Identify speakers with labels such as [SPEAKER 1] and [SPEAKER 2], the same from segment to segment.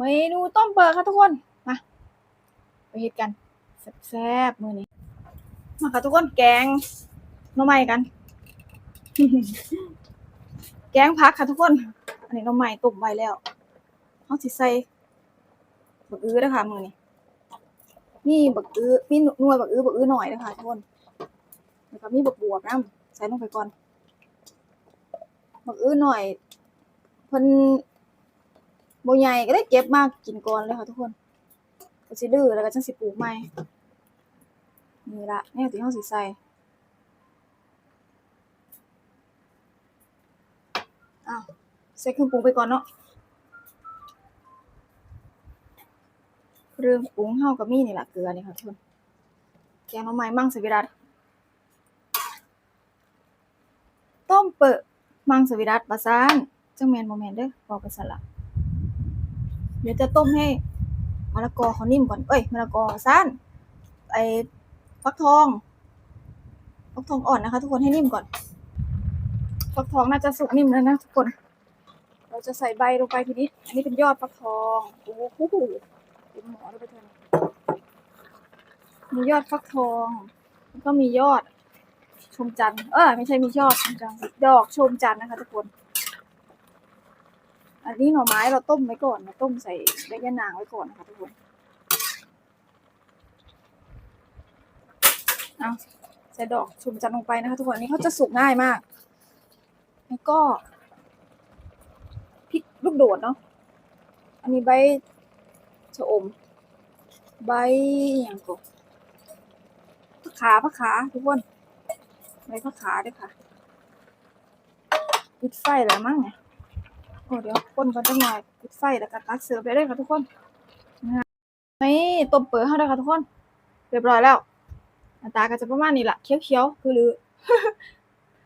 [SPEAKER 1] เมนูต้มเปิดค่ะทุกคน มาไปเฮ็ดกันแซ่บๆมือนี้ มาค่ะทุกคนแกงหน่อไม้กัน แกงผักค่ะทุกคน อันนี้หน่อไม้ต้มไว้แล้วเฮาสิใส่บักอื้อเด้อค่ะมือนี้มีบักอื้อมีหน่วยบักอื้อบักอื้อหน่อยเด้อค่ะทุกคนแล้วก็มีบักบวบนํใส่ลงไปก่อนบักอื้อหน่อยเพิ่น บใหญ่ก็ได้เก็บมากินก่อนเลยค่ะทุกคนก็สิดื้อแล้วก็จังสิปลูกใหม่นี่ล่ะแนวที่เฮาสิใสอ้าวใส่เครื่องปรุงไปก่อนเนาะเครื่องปรุงเฮาก็มีนี่ละเกลือนี่ค่ะทุกคนแกงหน่อไม้มั่งสวิรัตต้มเปอะมังสวิรัตประสานจังแมนโมแมนเด้อบอกไปสละ เดี๋ยวจะต้มให้มะละกอเขานิ่มก่อน เอ้ยมะละกอประสานไอ้ฟักทองฟักทองอ่อนนะคะ ทุกคนให้นิ่มก่อนฟักทองน่าจะสุกนิ่มแล้วนะทุกคน เราจะใส่ใบลงไปทีนี้ อันนี้เป็นยอดฟักทอง โอ้โหเป็นหมอเลยไปเถอะมียอดฟักทองแล้วก็มียอดชมจันทร์เออไม่ใช่มียอดชมจันทร์ดอกชมจันทร์นะคะ ทุกคน อันนี้หน่อไม้เราต้มไว้ก่อนเราต้มใส่ใบยะนางไว้ก่อนนะคะทุกคนเอาใส่ดอกชมจันทร์ลงไปนะคะ ทุกคนอันนี้เขาจะสุกง่ายมาก แล้วก็พริกลูกโดดเนาะอันนี้ใบชะอม ใบอย่างก็ผักขาผักขาทุกคนใบผักขาด้วยค่ะปิดไฟแล้วมั้งเนี่ย อ้เดี๋ยวคนก่อนจังหน่อยปิดไฟแล้วก็ตักเสิร์ฟได้เลยค่ะทุกคนนี่ต้มเปิดให้าได้ค่ะทุกคน เรียบร้อยแล้วหน้าตาก็จะประมาณนี้แหละเขียวๆคือลือ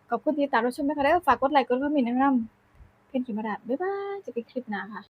[SPEAKER 1] ขอบคุณที่ตามรับชมนะคะได้ฝากกดไลค์กดคอมเมนต์แนะนำเพนขีมาดาบ๊ายบายจะเป็นคลิปหน้าค่ะ